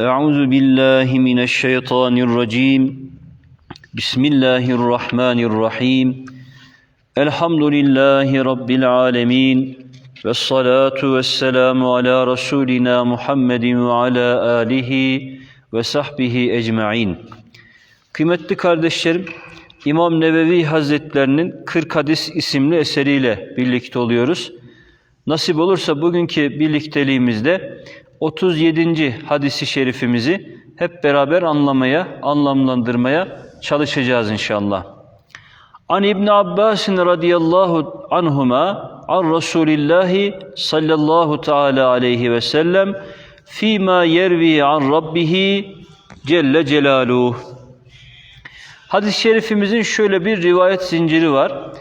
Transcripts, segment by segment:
أعوذ بالله من الشيطان الرجيم بسم الله الرحمن الرحيم الحمد لله رب العالمين والصلاة والسلام على رسولنا محمد وعلى آله وصحبه ecmaîn. Kıymetli kardeşlerim, İmam Nevevi Hazretlerinin 40 Hadis isimli eseriyle birlikte oluyoruz. Nasip olursa bugünkü birlikteliğimizde 37. hadisi şerifimizi hep beraber anlamaya, anlamlandırmaya çalışacağız inşallah. An İbn Abbas radıyallahu anhuma an Resulillahi sallallahu teala aleyhi ve sellem fîmâ yervi an rabbihi celle celaluhu. Hadis-i şerifimizin şöyle bir rivayet zinciri var.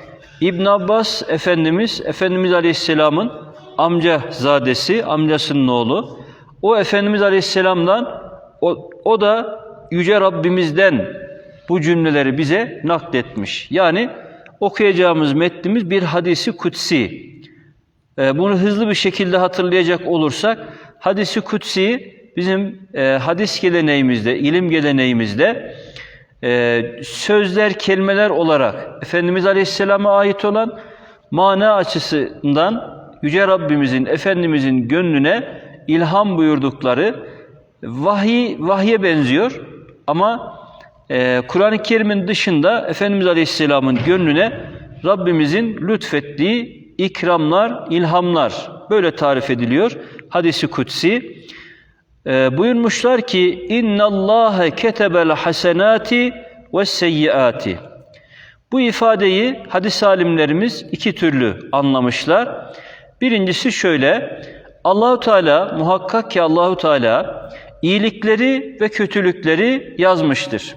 İbn Abbas Efendimiz, Efendimiz Aleyhisselam'ın amca zadesi, amcasının oğlu. O Efendimiz Aleyhisselam'dan, o, o da Yüce Rabbimizden bu cümleleri bize nakletmiş. Yani okuyacağımız metnimiz bir hadisi kutsi. Ee, bunu hızlı bir şekilde hatırlayacak olursak, hadisi kutsi bizim e, hadis geleneğimizde, ilim geleneğimizde e, sözler, kelimeler olarak Efendimiz Aleyhisselam'a ait olan mana açısından Yüce Rabbimizin, Efendimizin gönlüne ilham buyurdukları vahiy, vahye benziyor ama e, Kur'an-ı Kerim'in dışında Efendimiz Aleyhisselam'ın gönlüne Rabbimizin lütfettiği ikramlar, ilhamlar böyle tarif ediliyor. Hadisi kutsi. E, buyurmuşlar ki inna Allahe ketebel hasenati ve seyyiati. Bu ifadeyi hadis alimlerimiz iki türlü anlamışlar. Birincisi şöyle. Allahu Teala muhakkak ki Allahu Teala iyilikleri ve kötülükleri yazmıştır.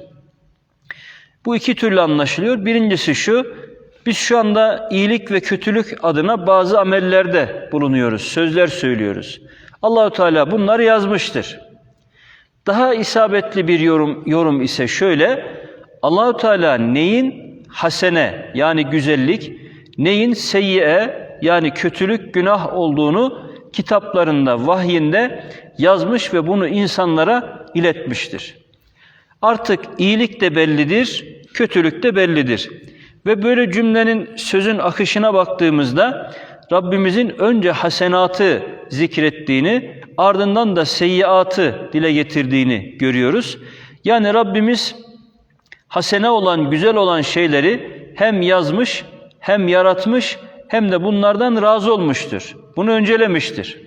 Bu iki türlü anlaşılıyor. Birincisi şu. Biz şu anda iyilik ve kötülük adına bazı amellerde bulunuyoruz, sözler söylüyoruz. Allahu Teala bunları yazmıştır. Daha isabetli bir yorum yorum ise şöyle. Allahu Teala neyin hasene yani güzellik, neyin seyyiye yani kötülük, günah olduğunu kitaplarında, vahyinde yazmış ve bunu insanlara iletmiştir. Artık iyilik de bellidir, kötülük de bellidir. Ve böyle cümlenin sözün akışına baktığımızda Rabbimizin önce hasenatı zikrettiğini, ardından da seyyiatı dile getirdiğini görüyoruz. Yani Rabbimiz hasene olan, güzel olan şeyleri hem yazmış, hem yaratmış, hem de bunlardan razı olmuştur. Bunu öncelemiştir.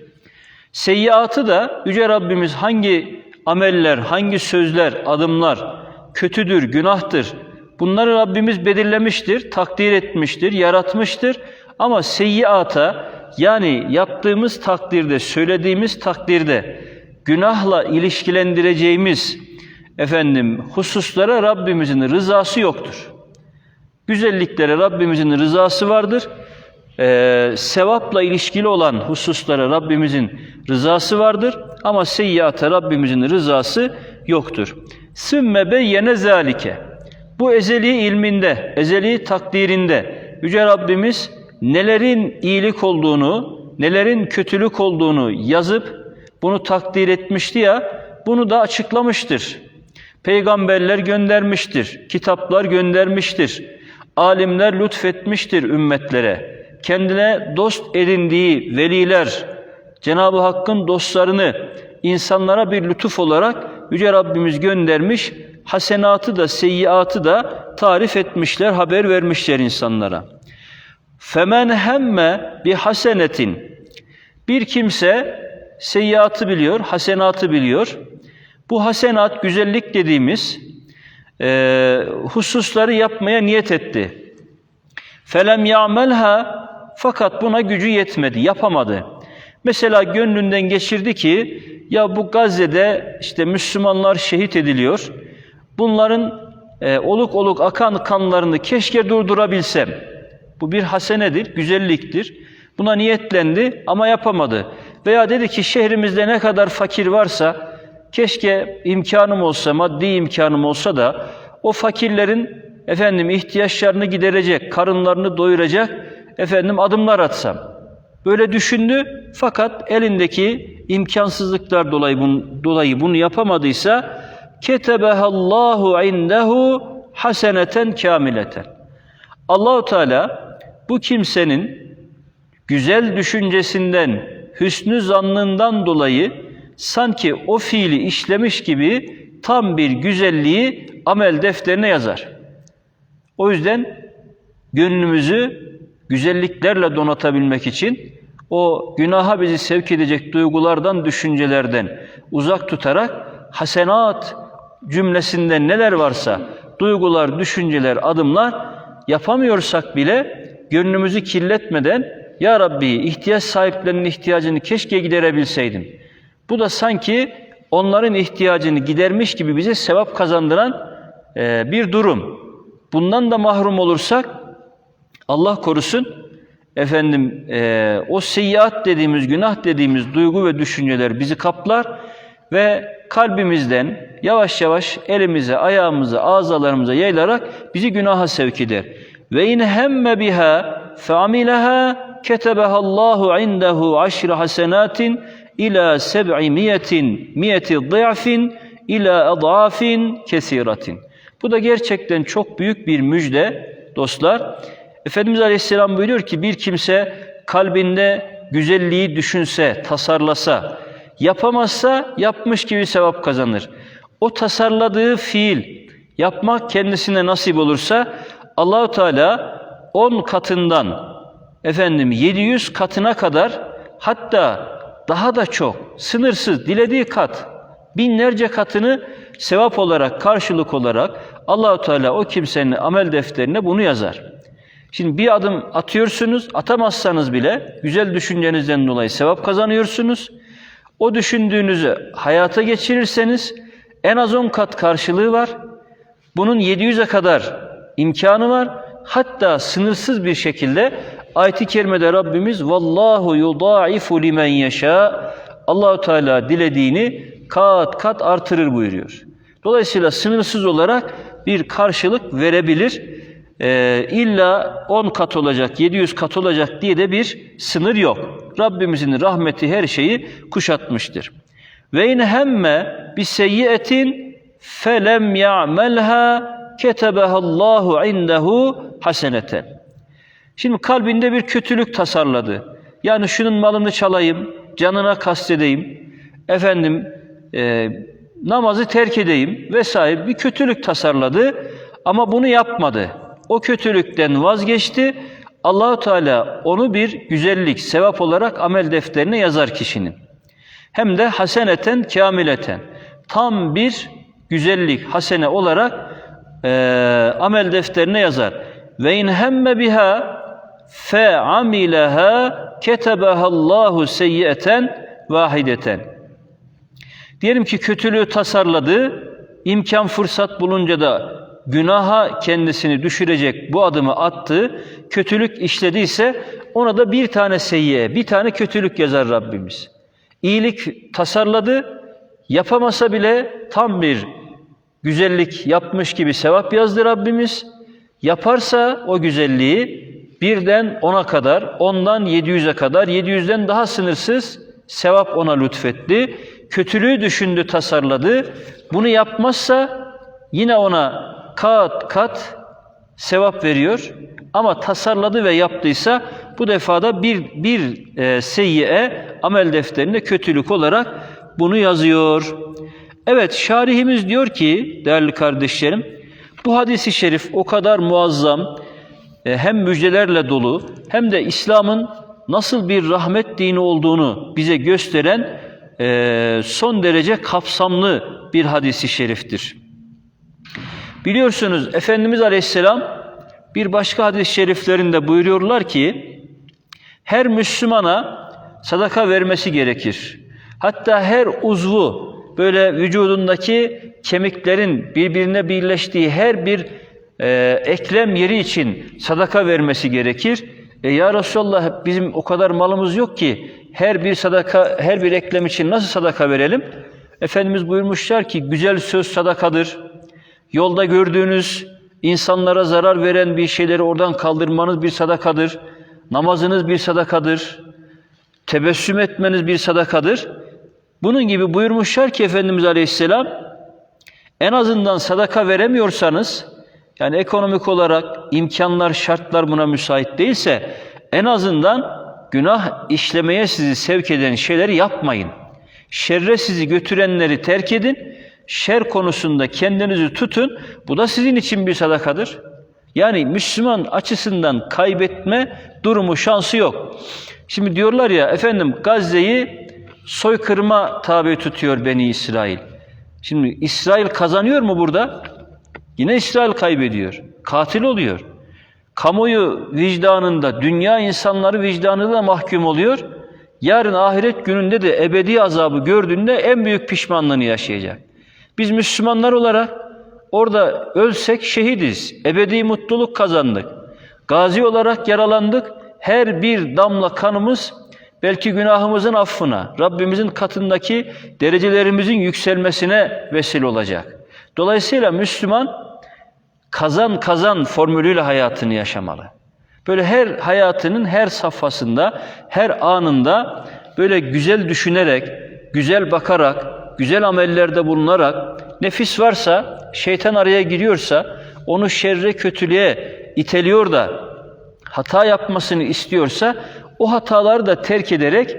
Seyyiatı da Yüce Rabbimiz hangi ameller, hangi sözler, adımlar kötüdür, günahtır, bunları Rabbimiz belirlemiştir, takdir etmiştir, yaratmıştır. Ama seyyiata yani yaptığımız takdirde, söylediğimiz takdirde günahla ilişkilendireceğimiz efendim hususlara Rabbimizin rızası yoktur. Güzelliklere Rabbimizin rızası vardır. Ee, sevapla ilişkili olan hususlara Rabbimizin rızası vardır. Ama seyyata Rabbimizin rızası yoktur. Sümme beyyene zalike. Bu ezeli ilminde, ezeli takdirinde Yüce Rabbimiz nelerin iyilik olduğunu, nelerin kötülük olduğunu yazıp bunu takdir etmişti ya, bunu da açıklamıştır. Peygamberler göndermiştir, kitaplar göndermiştir, alimler lütfetmiştir ümmetlere. Kendine dost edindiği veliler, Cenab-ı Hakk'ın dostlarını insanlara bir lütuf olarak Yüce Rabbimiz göndermiş, hasenatı da seyyiatı da tarif etmişler, haber vermişler insanlara. Femen hemme bir hasenetin bir kimse seyyiatı biliyor, hasenatı biliyor. Bu hasenat, güzellik dediğimiz e, hususları yapmaya niyet etti. Felem ya'melha fakat buna gücü yetmedi, yapamadı. Mesela gönlünden geçirdi ki ya bu Gazze'de işte Müslümanlar şehit ediliyor. Bunların e, oluk oluk akan kanlarını keşke durdurabilsem. Bu bir hasenedir, güzelliktir. Buna niyetlendi ama yapamadı. Veya dedi ki şehrimizde ne kadar fakir varsa keşke imkanım olsa, maddi imkanım olsa da o fakirlerin efendim ihtiyaçlarını giderecek, karınlarını doyuracak efendim adımlar atsam. Böyle düşündü fakat elindeki imkansızlıklar dolayı bunu, dolayı bunu yapamadıysa ketebehallahu indehu haseneten kamileten. Allahu Teala bu kimsenin güzel düşüncesinden, hüsnü zannından dolayı sanki o fiili işlemiş gibi tam bir güzelliği amel defterine yazar. O yüzden gönlümüzü güzelliklerle donatabilmek için o günaha bizi sevk edecek duygulardan, düşüncelerden uzak tutarak hasenat cümlesinden neler varsa duygular, düşünceler, adımlar yapamıyorsak bile gönlümüzü kirletmeden Ya Rabbi ihtiyaç sahiplerinin ihtiyacını keşke giderebilseydim. Bu da sanki onların ihtiyacını gidermiş gibi bize sevap kazandıran bir durum. Bundan da mahrum olursak Allah korusun efendim e, o seyyiat dediğimiz, günah dediğimiz duygu ve düşünceler bizi kaplar ve kalbimizden yavaş yavaş elimize, ayağımıza, ağzalarımıza yayılarak bizi günaha sevk eder. Ve in hemme biha fa'amilaha ketebeha Allahu indehu aşr hasenatin ila seb'i miyetin miyeti dı'fin ila adafin kesiratin. Bu da gerçekten çok büyük bir müjde dostlar. Efendimiz Aleyhisselam buyuruyor ki bir kimse kalbinde güzelliği düşünse, tasarlasa, yapamazsa yapmış gibi sevap kazanır. O tasarladığı fiil yapmak kendisine nasip olursa Allahu Teala 10 katından efendim 700 katına kadar hatta daha da çok sınırsız dilediği kat binlerce katını sevap olarak karşılık olarak Allahu Teala o kimsenin amel defterine bunu yazar. Şimdi bir adım atıyorsunuz, atamazsanız bile güzel düşüncenizden dolayı sevap kazanıyorsunuz. O düşündüğünüzü hayata geçirirseniz en az 10 kat karşılığı var. Bunun 700'e kadar imkanı var. Hatta sınırsız bir şekilde ayet-i kerimede Rabbimiz vallahu yudaifu limen yasha Allahu Teala dilediğini kat kat artırır buyuruyor. Dolayısıyla sınırsız olarak bir karşılık verebilir. Ee, illa 10 kat olacak, 700 kat olacak diye de bir sınır yok. Rabbimizin rahmeti her şeyi kuşatmıştır. Ve in hemme bi seyyiyetin felem ya'melha ketebehallahu indehu haseneten. Şimdi kalbinde bir kötülük tasarladı. Yani şunun malını çalayım, canına kastedeyim, efendim e, namazı terk edeyim vesaire bir kötülük tasarladı ama bunu yapmadı. O kötülükten vazgeçti. Allahu Teala onu bir güzellik, sevap olarak amel defterine yazar kişinin. Hem de haseneten kamileten. Tam bir güzellik, hasene olarak e, amel defterine yazar. Ve in hemme biha fe amileha ketebehallahu seyyiyeten vahideten. Diyelim ki kötülüğü tasarladı, imkan fırsat bulunca da günaha kendisini düşürecek bu adımı attı, kötülük işlediyse ona da bir tane seyyiye, bir tane kötülük yazar Rabbimiz. İyilik tasarladı, yapamasa bile tam bir güzellik yapmış gibi sevap yazdı Rabbimiz. Yaparsa o güzelliği birden ona kadar, ondan 700'e kadar, 700'den daha sınırsız sevap ona lütfetti. Kötülüğü düşündü, tasarladı. Bunu yapmazsa yine ona kat kat sevap veriyor. Ama tasarladı ve yaptıysa bu defada bir, bir e, seyyiye amel defterinde kötülük olarak bunu yazıyor. Evet şarihimiz diyor ki değerli kardeşlerim bu hadisi şerif o kadar muazzam e, hem müjdelerle dolu hem de İslam'ın nasıl bir rahmet dini olduğunu bize gösteren e, son derece kapsamlı bir hadisi şeriftir. Biliyorsunuz Efendimiz Aleyhisselam bir başka hadis-i şeriflerinde buyuruyorlar ki her Müslümana sadaka vermesi gerekir. Hatta her uzvu böyle vücudundaki kemiklerin birbirine birleştiği her bir e, eklem yeri için sadaka vermesi gerekir. E ya Resulallah bizim o kadar malımız yok ki her bir sadaka her bir eklem için nasıl sadaka verelim? Efendimiz buyurmuşlar ki güzel söz sadakadır. Yolda gördüğünüz insanlara zarar veren bir şeyleri oradan kaldırmanız bir sadakadır. Namazınız bir sadakadır. Tebessüm etmeniz bir sadakadır. Bunun gibi buyurmuşlar ki Efendimiz Aleyhisselam en azından sadaka veremiyorsanız yani ekonomik olarak imkanlar, şartlar buna müsait değilse en azından günah işlemeye sizi sevk eden şeyleri yapmayın. Şerre sizi götürenleri terk edin. Şer konusunda kendinizi tutun. Bu da sizin için bir sadakadır. Yani Müslüman açısından kaybetme durumu, şansı yok. Şimdi diyorlar ya efendim Gazze'yi soykırıma tabi tutuyor Beni İsrail. Şimdi İsrail kazanıyor mu burada? Yine İsrail kaybediyor. Katil oluyor. Kamuoyu vicdanında, dünya insanları vicdanı da mahkum oluyor. Yarın ahiret gününde de ebedi azabı gördüğünde en büyük pişmanlığını yaşayacak. Biz Müslümanlar olarak orada ölsek şehidiz. Ebedi mutluluk kazandık. Gazi olarak yaralandık. Her bir damla kanımız belki günahımızın affına, Rabbimizin katındaki derecelerimizin yükselmesine vesile olacak. Dolayısıyla Müslüman kazan kazan formülüyle hayatını yaşamalı. Böyle her hayatının her safhasında, her anında böyle güzel düşünerek, güzel bakarak, güzel amellerde bulunarak, nefis varsa, şeytan araya giriyorsa, onu şerre, kötülüğe iteliyor da hata yapmasını istiyorsa, o hataları da terk ederek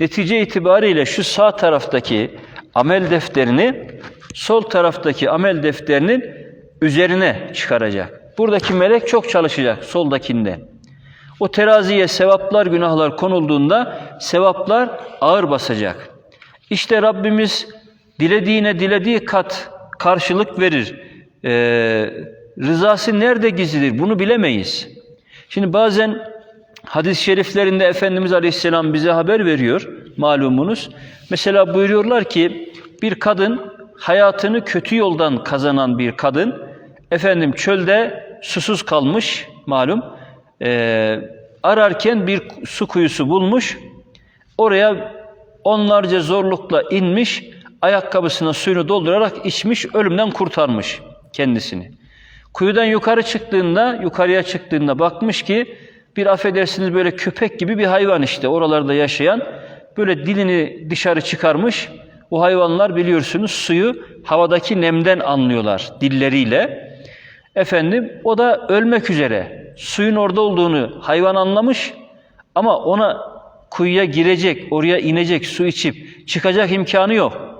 netice itibariyle şu sağ taraftaki amel defterini sol taraftaki amel defterinin üzerine çıkaracak. Buradaki melek çok çalışacak soldakinde. O teraziye sevaplar, günahlar konulduğunda sevaplar ağır basacak. İşte Rabbimiz dilediğine dilediği kat karşılık verir. Ee, rızası nerede gizlidir bunu bilemeyiz. Şimdi bazen hadis-i şeriflerinde Efendimiz Aleyhisselam bize haber veriyor malumunuz. Mesela buyuruyorlar ki bir kadın hayatını kötü yoldan kazanan bir kadın efendim çölde susuz kalmış malum e, ararken bir su kuyusu bulmuş oraya onlarca zorlukla inmiş ayakkabısına suyunu doldurarak içmiş ölümden kurtarmış kendisini. Kuyudan yukarı çıktığında yukarıya çıktığında bakmış ki bir affedersiniz böyle köpek gibi bir hayvan işte oralarda yaşayan böyle dilini dışarı çıkarmış bu hayvanlar biliyorsunuz suyu havadaki nemden anlıyorlar dilleriyle. Efendim o da ölmek üzere. Suyun orada olduğunu hayvan anlamış ama ona kuyuya girecek, oraya inecek, su içip çıkacak imkanı yok.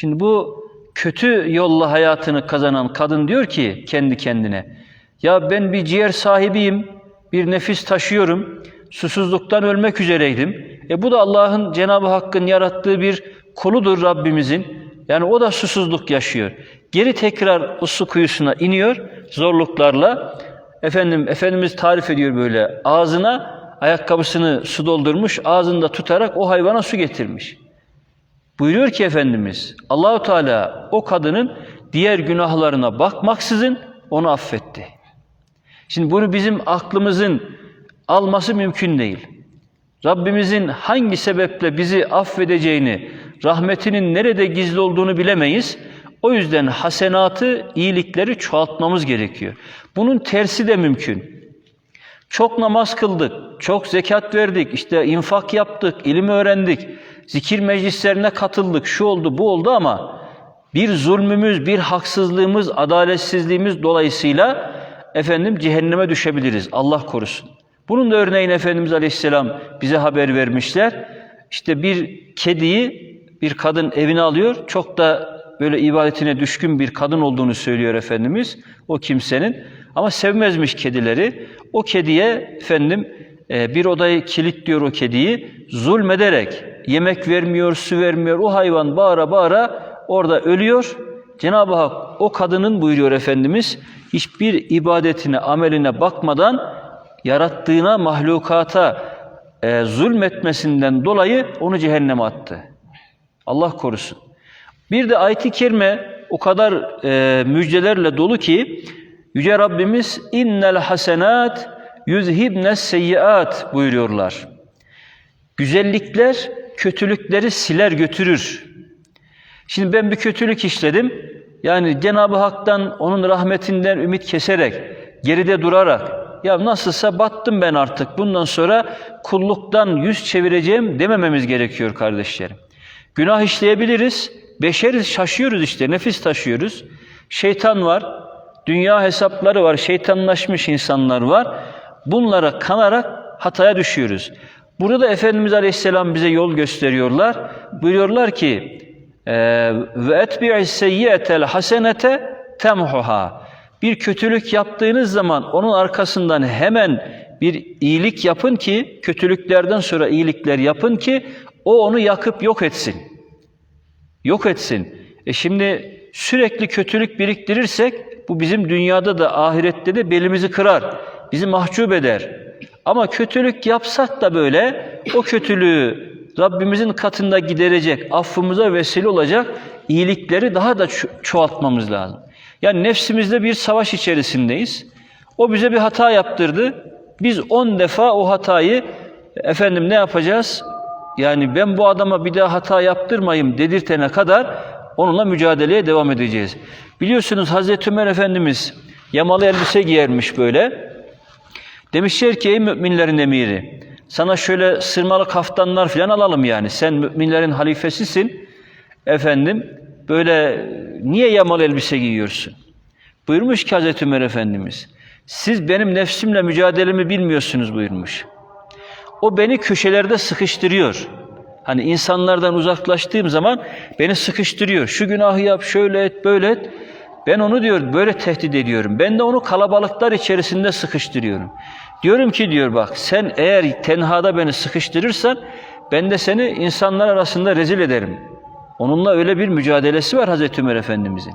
Şimdi bu kötü yolla hayatını kazanan kadın diyor ki kendi kendine ya ben bir ciğer sahibiyim, bir nefis taşıyorum, susuzluktan ölmek üzereydim. E bu da Allah'ın Cenab-ı Hakk'ın yarattığı bir koludur Rabbimizin. Yani o da susuzluk yaşıyor. Geri tekrar o su kuyusuna iniyor zorluklarla. Efendim Efendimiz tarif ediyor böyle ağzına ayakkabısını su doldurmuş, ağzında tutarak o hayvana su getirmiş. Buyuruyor ki Efendimiz Allahu Teala o kadının diğer günahlarına bakmaksızın onu affetti. Şimdi bunu bizim aklımızın alması mümkün değil. Rabbimizin hangi sebeple bizi affedeceğini, rahmetinin nerede gizli olduğunu bilemeyiz. O yüzden hasenatı, iyilikleri çoğaltmamız gerekiyor. Bunun tersi de mümkün. Çok namaz kıldık, çok zekat verdik, işte infak yaptık, ilim öğrendik, zikir meclislerine katıldık, şu oldu, bu oldu ama bir zulmümüz, bir haksızlığımız, adaletsizliğimiz dolayısıyla efendim cehenneme düşebiliriz. Allah korusun. Bunun da örneğini Efendimiz Aleyhisselam bize haber vermişler. İşte bir kediyi bir kadın evine alıyor. Çok da böyle ibadetine düşkün bir kadın olduğunu söylüyor Efendimiz o kimsenin. Ama sevmezmiş kedileri. O kediye efendim e, bir odayı kilitliyor o kediyi. Zulmederek yemek vermiyor, su vermiyor. O hayvan bağıra bağıra orada ölüyor. Cenab-ı Hak o kadının buyuruyor Efendimiz hiçbir ibadetine, ameline bakmadan yarattığına, mahlukata e, zulmetmesinden dolayı onu cehenneme attı. Allah korusun. Bir de ayet-i kerime o kadar e, müjdelerle dolu ki Yüce Rabbimiz innel hasenat yüzhibnes seyyiat buyuruyorlar. Güzellikler kötülükleri siler götürür. Şimdi ben bir kötülük işledim. Yani Cenab-ı Hak'tan, onun rahmetinden ümit keserek, geride durarak, ya nasılsa battım ben artık bundan sonra kulluktan yüz çevireceğim demememiz gerekiyor kardeşlerim. Günah işleyebiliriz. Beşeriz, şaşıyoruz işte, nefis taşıyoruz. Şeytan var, dünya hesapları var, şeytanlaşmış insanlar var. Bunlara kanarak hataya düşüyoruz. Burada Efendimiz Aleyhisselam bize yol gösteriyorlar. Buyuruyorlar ki ve etbi'i seyyiyetel hasenete temhuha. Bir kötülük yaptığınız zaman onun arkasından hemen bir iyilik yapın ki kötülüklerden sonra iyilikler yapın ki o onu yakıp yok etsin. Yok etsin. E şimdi sürekli kötülük biriktirirsek bu bizim dünyada da ahirette de belimizi kırar. Bizi mahcup eder. Ama kötülük yapsak da böyle o kötülüğü Rabbimizin katında giderecek, affımıza vesile olacak iyilikleri daha da ço- çoğaltmamız lazım. Yani nefsimizde bir savaş içerisindeyiz. O bize bir hata yaptırdı. Biz on defa o hatayı efendim ne yapacağız? Yani ben bu adama bir daha hata yaptırmayayım dedirtene kadar onunla mücadeleye devam edeceğiz. Biliyorsunuz Hazreti Ömer Efendimiz yamalı elbise giyermiş böyle. Demişler ki ey müminlerin emiri sana şöyle sırmalı kaftanlar falan alalım yani. Sen müminlerin halifesisin. Efendim böyle niye yamalı elbise giyiyorsun? Buyurmuş ki Hazreti Ömer Efendimiz. Siz benim nefsimle mücadelemi bilmiyorsunuz buyurmuş. O beni köşelerde sıkıştırıyor. Hani insanlardan uzaklaştığım zaman beni sıkıştırıyor. Şu günahı yap, şöyle et, böyle et. Ben onu diyor böyle tehdit ediyorum. Ben de onu kalabalıklar içerisinde sıkıştırıyorum. Diyorum ki diyor bak sen eğer tenhada beni sıkıştırırsan ben de seni insanlar arasında rezil ederim. Onunla öyle bir mücadelesi var Hazreti Ömer Efendimizin.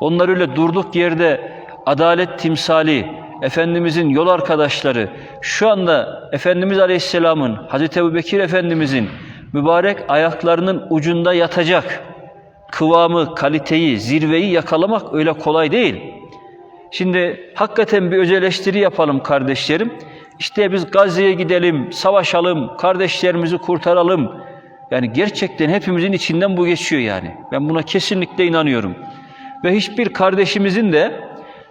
Onlar öyle durduk yerde adalet timsali, Efendimizin yol arkadaşları, şu anda Efendimiz Aleyhisselam'ın, Hazreti Ebu Bekir Efendimizin mübarek ayaklarının ucunda yatacak kıvamı, kaliteyi, zirveyi yakalamak öyle kolay değil. Şimdi hakikaten bir öz yapalım kardeşlerim. İşte biz Gazze'ye gidelim, savaşalım, kardeşlerimizi kurtaralım. Yani gerçekten hepimizin içinden bu geçiyor yani. Ben buna kesinlikle inanıyorum. Ve hiçbir kardeşimizin de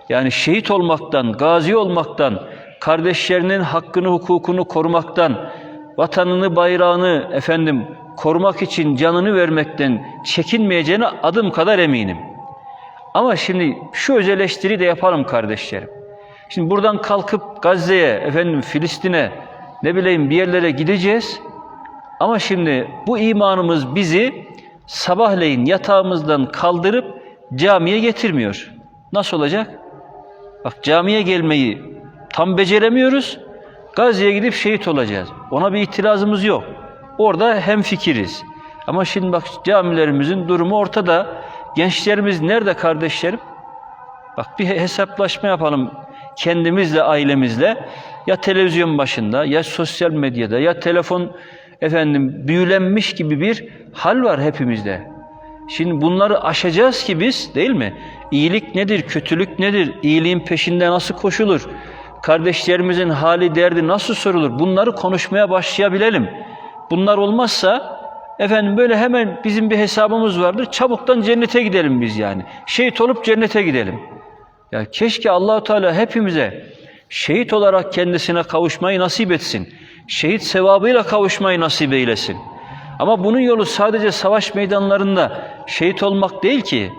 yani şehit olmaktan, gazi olmaktan, kardeşlerinin hakkını, hukukunu korumaktan, vatanını, bayrağını efendim korumak için canını vermekten çekinmeyeceğine adım kadar eminim. Ama şimdi şu öz eleştiri de yapalım kardeşlerim. Şimdi buradan kalkıp Gazze'ye, efendim Filistin'e, ne bileyim bir yerlere gideceğiz. Ama şimdi bu imanımız bizi sabahleyin yatağımızdan kaldırıp camiye getirmiyor. Nasıl olacak? Bak camiye gelmeyi tam beceremiyoruz. Gazze'ye gidip şehit olacağız. Ona bir itirazımız yok. Orada hem fikiriz. Ama şimdi bak camilerimizin durumu ortada. Gençlerimiz nerede kardeşlerim? Bak bir hesaplaşma yapalım kendimizle, ailemizle. Ya televizyon başında, ya sosyal medyada, ya telefon efendim büyülenmiş gibi bir hal var hepimizde. Şimdi bunları aşacağız ki biz değil mi? İyilik nedir, kötülük nedir? İyiliğin peşinde nasıl koşulur? Kardeşlerimizin hali, derdi nasıl sorulur? Bunları konuşmaya başlayabilelim. Bunlar olmazsa efendim böyle hemen bizim bir hesabımız vardır. Çabuktan cennete gidelim biz yani. Şehit olup cennete gidelim. Ya keşke Allahu Teala hepimize şehit olarak kendisine kavuşmayı nasip etsin. Şehit sevabıyla kavuşmayı nasip eylesin. Ama bunun yolu sadece savaş meydanlarında şehit olmak değil ki.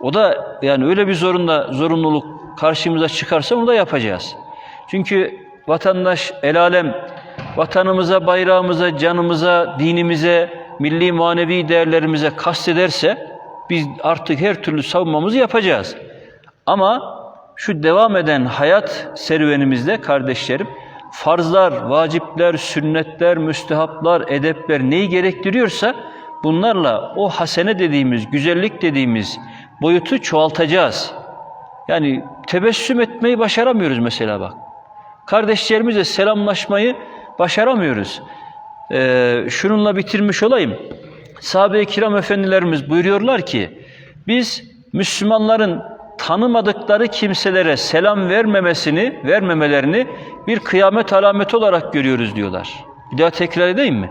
O da yani öyle bir zorunda zorunluluk karşımıza çıkarsa onu da yapacağız. Çünkü vatandaş el alem vatanımıza, bayrağımıza, canımıza, dinimize, milli manevi değerlerimize kastederse biz artık her türlü savunmamızı yapacağız. Ama şu devam eden hayat serüvenimizde kardeşlerim farzlar, vacipler, sünnetler, müstehaplar, edepler neyi gerektiriyorsa bunlarla o hasene dediğimiz, güzellik dediğimiz boyutu çoğaltacağız. Yani tebessüm etmeyi başaramıyoruz mesela bak. Kardeşlerimizle selamlaşmayı başaramıyoruz. Ee, şununla bitirmiş olayım. Sahabe-i kiram efendilerimiz buyuruyorlar ki biz Müslümanların tanımadıkları kimselere selam vermemesini, vermemelerini bir kıyamet alameti olarak görüyoruz diyorlar. Bir daha tekrar edeyim mi?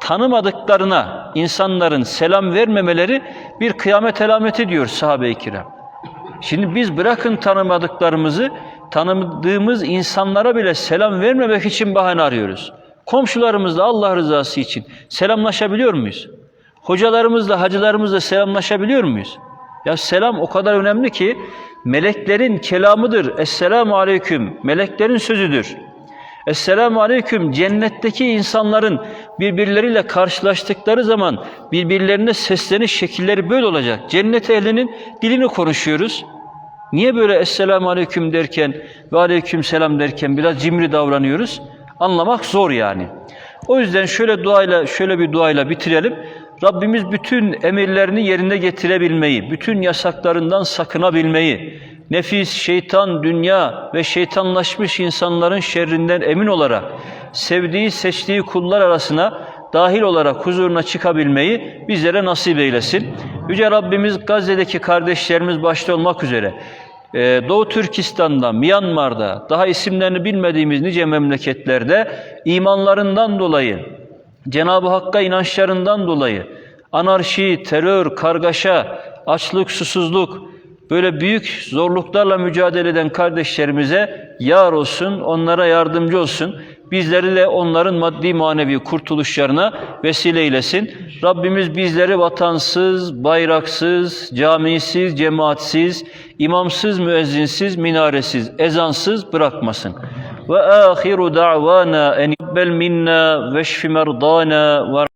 Tanımadıklarına insanların selam vermemeleri bir kıyamet alameti diyor sahabe-i kiram. Şimdi biz bırakın tanımadıklarımızı tanıdığımız insanlara bile selam vermemek için bahane arıyoruz. Komşularımızla Allah rızası için selamlaşabiliyor muyuz? Hocalarımızla, hacılarımızla selamlaşabiliyor muyuz? Ya selam o kadar önemli ki meleklerin kelamıdır. Esselamu aleyküm. Meleklerin sözüdür. Esselamu aleyküm cennetteki insanların birbirleriyle karşılaştıkları zaman birbirlerine sesleniş şekilleri böyle olacak. Cennet ehlinin dilini konuşuyoruz. Niye böyle Esselamu aleyküm derken ve aleyküm selam derken biraz cimri davranıyoruz? Anlamak zor yani. O yüzden şöyle duayla şöyle bir duayla bitirelim. Rabbimiz bütün emirlerini yerine getirebilmeyi, bütün yasaklarından sakınabilmeyi, nefis, şeytan, dünya ve şeytanlaşmış insanların şerrinden emin olarak sevdiği, seçtiği kullar arasına dahil olarak huzuruna çıkabilmeyi bizlere nasip eylesin. Yüce Rabbimiz Gazze'deki kardeşlerimiz başta olmak üzere ee, Doğu Türkistan'da, Myanmar'da, daha isimlerini bilmediğimiz nice memleketlerde imanlarından dolayı, Cenab-ı Hakk'a inançlarından dolayı anarşi, terör, kargaşa, açlık, susuzluk, böyle büyük zorluklarla mücadele eden kardeşlerimize yar olsun, onlara yardımcı olsun. Bizleri de onların maddi manevi kurtuluşlarına vesile eylesin. Rabbimiz bizleri vatansız, bayraksız, camisiz, cemaatsiz, imamsız, müezzinsiz, minaresiz, ezansız bırakmasın. Ve ahiru da'vana en minna ve şfi merdana ve